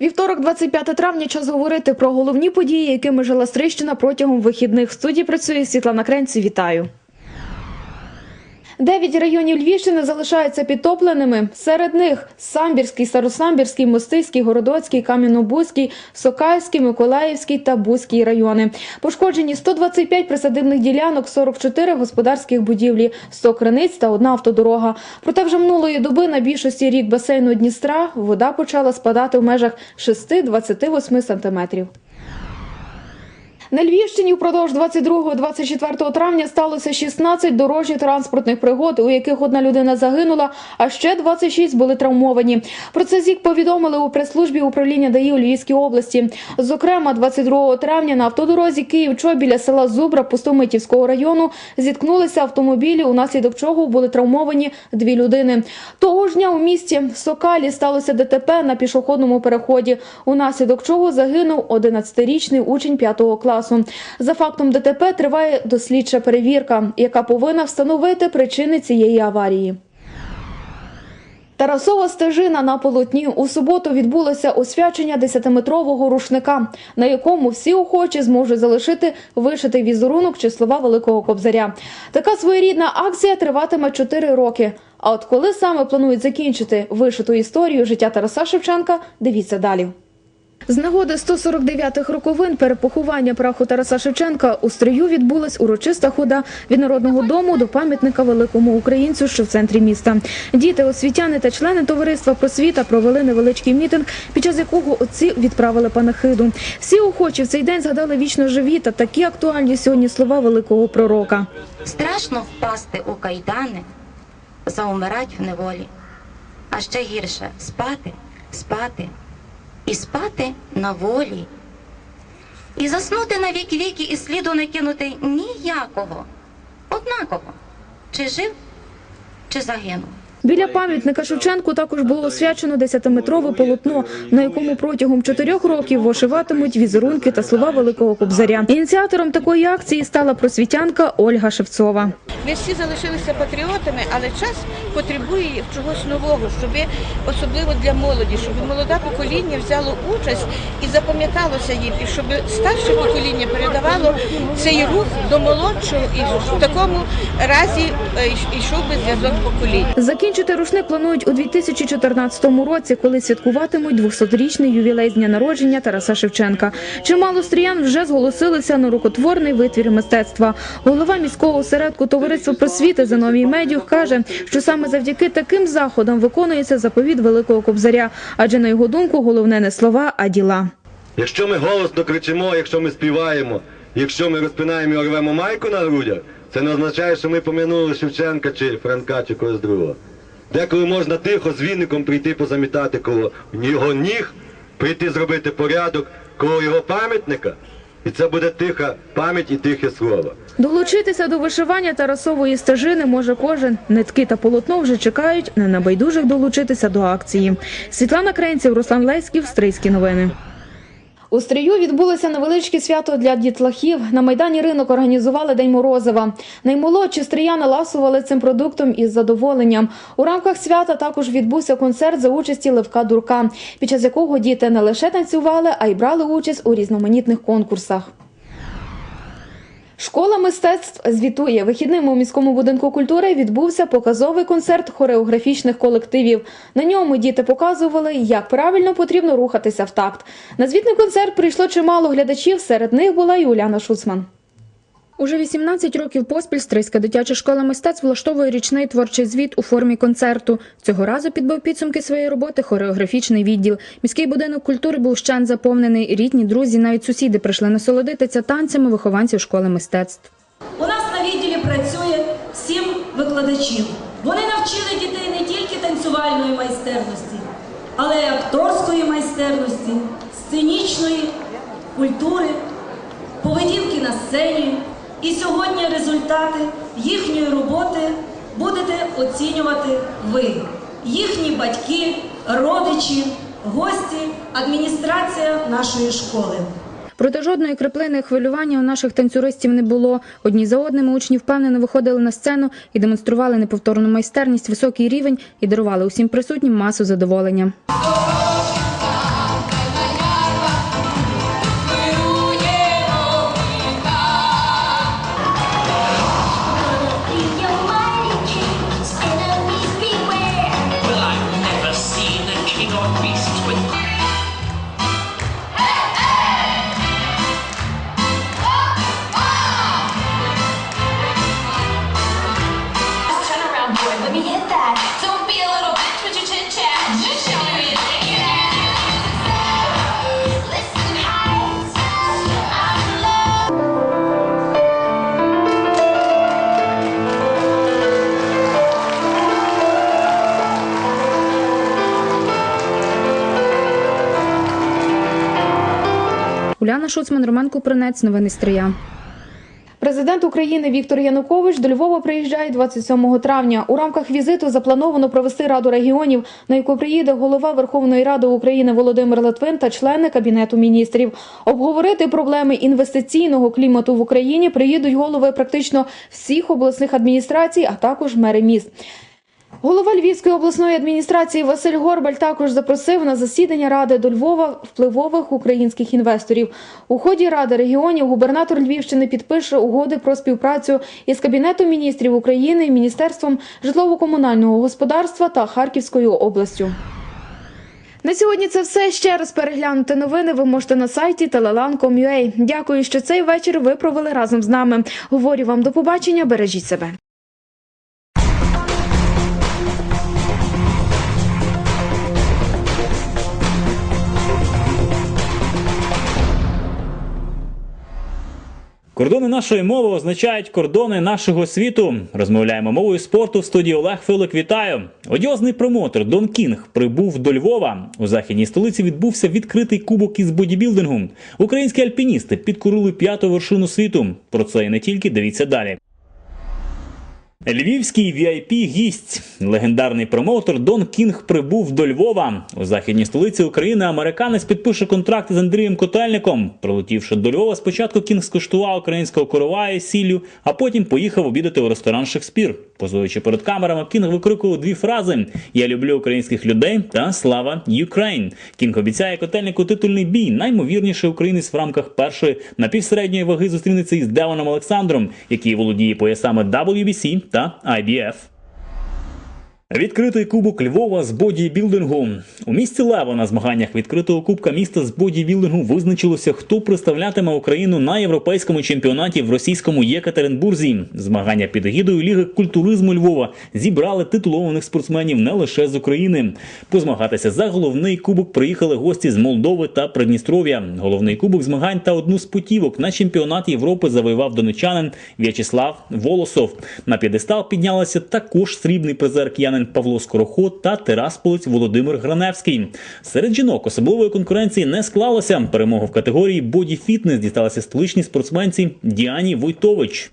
Вівторок, 25 травня, час говорити про головні події, якими жила Стрищина протягом вихідних. В студії працює Світлана Кренці. Вітаю. Дев'ять районів Львівщини залишаються підтопленими. Серед них Самбірський, Старосамбірський, Мостиський, Городоцький, Кам'янобузький, Сокальський, Миколаївський та Бузький райони. Пошкоджені 125 присадибних ділянок, 44 господарських будівлі, 100 криниць та одна автодорога. Проте вже минулої доби на більшості рік басейну Дністра вода почала спадати в межах 6-28 сантиметрів. На Львівщині впродовж 22-24 травня сталося 16 дорожньо-транспортних пригод, у яких одна людина загинула, а ще 26 були травмовані. Про це ЗІК повідомили у прес-службі управління ДАІ у Львівській області. Зокрема, 22 травня на автодорозі Київ-Чо біля села Зубра Пустомитівського району зіткнулися автомобілі, унаслідок чого були травмовані дві людини. Того ж дня у місті Сокалі сталося ДТП на пішохідному переході, унаслідок чого загинув 11-річний учень 5 класу. За фактом ДТП триває дослідча перевірка, яка повинна встановити причини цієї аварії. Тарасова стежина на полотні у суботу відбулося освячення 10-метрового рушника, на якому всі охочі зможуть залишити вишитий візерунок чи слова Великого Кобзаря. Така своєрідна акція триватиме 4 роки. А от коли саме планують закінчити вишиту історію життя Тараса Шевченка, дивіться далі. З нагоди 149-х роковин перепоховання праху Тараса Шевченка у стрию відбулась урочиста хода від народного дому до пам'ятника великому українцю, що в центрі міста. Діти, освітяни та члени товариства просвіта провели невеличкий мітинг, під час якого отці відправили панахиду. Всі охочі в цей день згадали вічно живі та такі актуальні сьогодні слова великого пророка. Страшно впасти у кайдани, заумирать в неволі, а ще гірше спати, спати і спати на волі. І заснути на вік віки і сліду не кинути ніякого. Однаково, чи жив, чи загинув. Біля пам'ятника Шевченку також було освячено 10-метрове полотно, на якому протягом чотирьох років вишиватимуть візерунки та слова Великого Кобзаря. Ініціатором такої акції стала просвітянка Ольга Шевцова. Ми всі залишилися патріотами, але час потребує чогось нового, щоб особливо для молоді, щоб молоде покоління взяло участь і запам'яталося їм, і щоб старше покоління передавало цей рух до молодшого, і в такому разі е, йшов би зв'язок поколінь. Закінчити рушник планують у 2014 році, коли святкуватимуть 200-річний ювілей з дня народження Тараса Шевченка. Чимало стріян вже зголосилися на рукотворний витвір мистецтва. Голова міського осередку товариства просвіти Зиновій Медюх каже, що саме завдяки таким заходам виконується заповіт Великого Кобзаря, адже на його думку головне не слова, а діла. Якщо ми голосно кричимо, якщо ми співаємо, якщо ми розпинаємо і рвемо майку на грудях, це не означає, що ми пом'янули Шевченка чи Франка чи когось другого. Деколи можна тихо з віником прийти позамітати коло його ніг, прийти зробити порядок коло його пам'ятника, і це буде тиха пам'ять і тихе слово. Долучитися до вишивання Тарасової стежини може кожен. Нитки та полотно вже чекають на небайдужих долучитися до акції. Світлана Кренців, Руслан Леськів, Стрийські новини. У стрію відбулося невеличке свято для дітлахів. На майдані ринок організували День Морозива. Наймолодші стріяни ласували цим продуктом із задоволенням. У рамках свята також відбувся концерт за участі Левка Дурка, під час якого діти не лише танцювали, а й брали участь у різноманітних конкурсах. Школа мистецтв звітує. Вихідним у міському будинку культури відбувся показовий концерт хореографічних колективів. На ньому діти показували, як правильно потрібно рухатися в такт. На звітний концерт прийшло чимало глядачів. Серед них була і Шуцман. Уже 18 років поспіль Стрийська дитяча школа мистецтв влаштовує річний творчий звіт у формі концерту. Цього разу підбив підсумки своєї роботи хореографічний відділ. Міський будинок культури був щен заповнений. Рідні, друзі, навіть сусіди прийшли насолодитися танцями вихованців школи мистецтв. У нас на відділі працює сім викладачів. Вони навчили дітей не тільки танцювальної майстерності, але й акторської майстерності, сценічної культури, поведінки на сцені. І сьогодні результати їхньої роботи будете оцінювати ви, їхні батьки, родичі, гості, адміністрація нашої школи. Проте жодної краплини хвилювання у наших танцюристів не було. Одні за одними учні впевнено виходили на сцену і демонстрували неповторну майстерність, високий рівень і дарували усім присутнім масу задоволення. Уляна Шуцман, Роман Купринець. Новини Стрия. Президент України Віктор Янукович до Львова приїжджає 27 травня. У рамках візиту заплановано провести раду регіонів, на яку приїде голова Верховної Ради України Володимир Литвин та члени кабінету міністрів. Обговорити проблеми інвестиційного клімату в Україні приїдуть голови практично всіх обласних адміністрацій, а також мери міст. Голова Львівської обласної адміністрації Василь Горбаль також запросив на засідання ради до Львова впливових українських інвесторів. У ході ради регіонів губернатор Львівщини підпише угоди про співпрацю із Кабінетом міністрів України, Міністерством житлово-комунального господарства та Харківською областю. На сьогодні це все. Ще раз переглянути новини ви можете на сайті telelan.com.ua. Дякую, що цей вечір ви провели разом з нами. Говорю вам до побачення. Бережіть себе. Кордони нашої мови означають кордони нашого світу. Розмовляємо мовою спорту в студії Олег Филик. Вітаю! Одіозний промотор Дон Кінг прибув до Львова. У західній столиці відбувся відкритий кубок із бодібілдингу. Українські альпіністи підкорили п'яту вершину світу. Про це і не тільки дивіться далі. Львівський vip гість легендарний промоутер Дон Кінг прибув до Львова. У західній столиці України американець підпише контракт з Андрієм Котельником. Прилетівши до Львова, спочатку Кінг скуштував українського коровая і сіллю, а потім поїхав обідати у ресторан Шекспір. Позуючи перед камерами, Кінг викрикував дві фрази: Я люблю українських людей та слава Юкрейн. Кінг обіцяє котельнику титульний бій. Наймовірніший українець в рамках першої напівсередньої ваги зустрінеться із Девоном Олександром, який володіє поясами WBC та IBF. Відкритий кубок Львова з бодібілдингу. У місті Лево на змаганнях відкритого кубка міста з бодібілдингу визначилося, хто представлятиме Україну на європейському чемпіонаті в російському Єкатеринбурзі. Змагання під егідою Ліги культуризму Львова зібрали титулованих спортсменів не лише з України. Позмагатися за головний кубок приїхали гості з Молдови та Придністров'я. Головний кубок змагань та одну з путівок на чемпіонат Європи завоював донечанин В'ячеслав Волосов. На п'єдестал піднялися також срібний призер киянин Павло Скороход та терасполець Володимир Граневський. Серед жінок особливої конкуренції не склалося. Перемогу в категорії боді-фітнес дісталася столичній спортсменці Діані Войтович.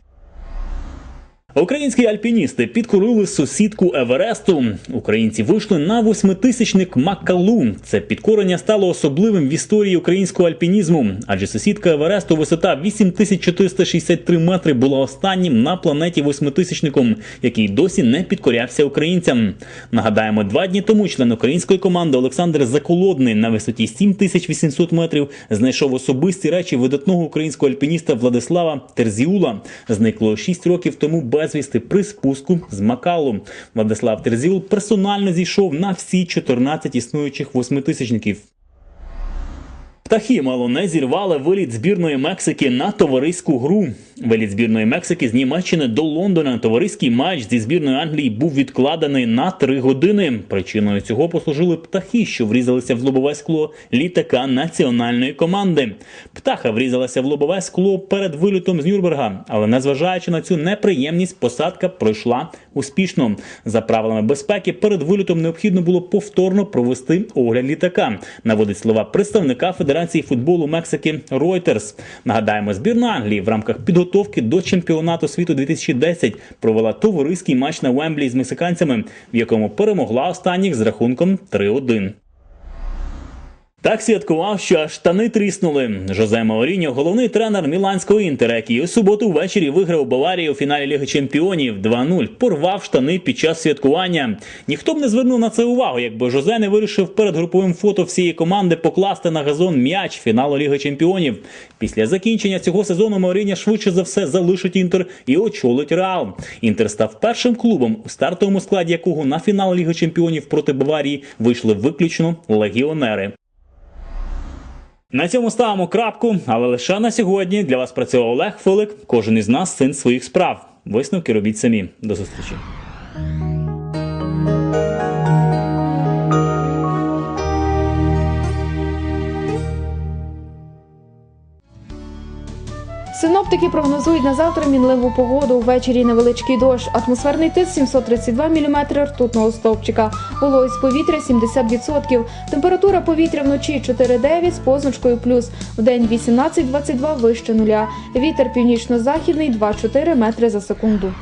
Українські альпіністи підкорили сусідку Евересту. Українці вийшли на восьмитисячник Маккалу. Це підкорення стало особливим в історії українського альпінізму, адже сусідка Евересту висота 8463 метри була останнім на планеті восьмитисячником, який досі не підкорявся українцям. Нагадаємо, два дні тому член української команди Олександр Заколодний на висоті 7800 метрів знайшов особисті речі видатного українського альпініста Владислава Терзіула. Зникло 6 років тому безвісти при спуску з Макалу. Владислав Терзіл персонально зійшов на всі 14 існуючих восьмитисячників. Птахи мало не зірвали виліт збірної Мексики на товариську гру. Виліт збірної Мексики з Німеччини до Лондона. Товариський матч зі збірною Англії був відкладений на три години. Причиною цього послужили птахи, що врізалися в лобове скло літака національної команди. Птаха врізалася в лобове скло перед вилітом з Нюрнберга, але незважаючи на цю неприємність, посадка пройшла успішно. За правилами безпеки, перед вилітом необхідно було повторно провести огляд літака. Наводить слова представника Федерації футболу Мексики Reuters. Нагадаємо, збірна Англії в рамках підготовки до чемпіонату світу 2010 провела товариський матч на Вемблі з мексиканцями, в якому перемогла останніх з рахунком 3-1. Так святкував, що штани тріснули. Жозе Мауріньо, головний тренер міланського інтера, який у суботу ввечері виграв Баварію у фіналі Ліги Чемпіонів 2-0, порвав штани під час святкування. Ніхто б не звернув на це увагу, якби Жозе не вирішив перед груповим фото всієї команди покласти на газон м'яч фіналу Ліги Чемпіонів. Після закінчення цього сезону Мауріньо швидше за все залишить інтер і очолить Реал. Інтер став першим клубом, у стартовому складі якого на фінал Ліги Чемпіонів проти Баварії вийшли виключно легіонери. На цьому ставимо крапку, але лише на сьогодні для вас працював Олег Фолик. Кожен із нас син своїх справ. Висновки робіть самі. До зустрічі. Синоптики прогнозують на завтра мінливу погоду. Ввечері невеличкий дощ. Атмосферний тиск 732 мм ртутного стовпчика. Вологість повітря 70%. Температура повітря вночі 4,9 з позначкою плюс. В день 18-22 вище нуля. Вітер північно-західний 2,4 метри за секунду.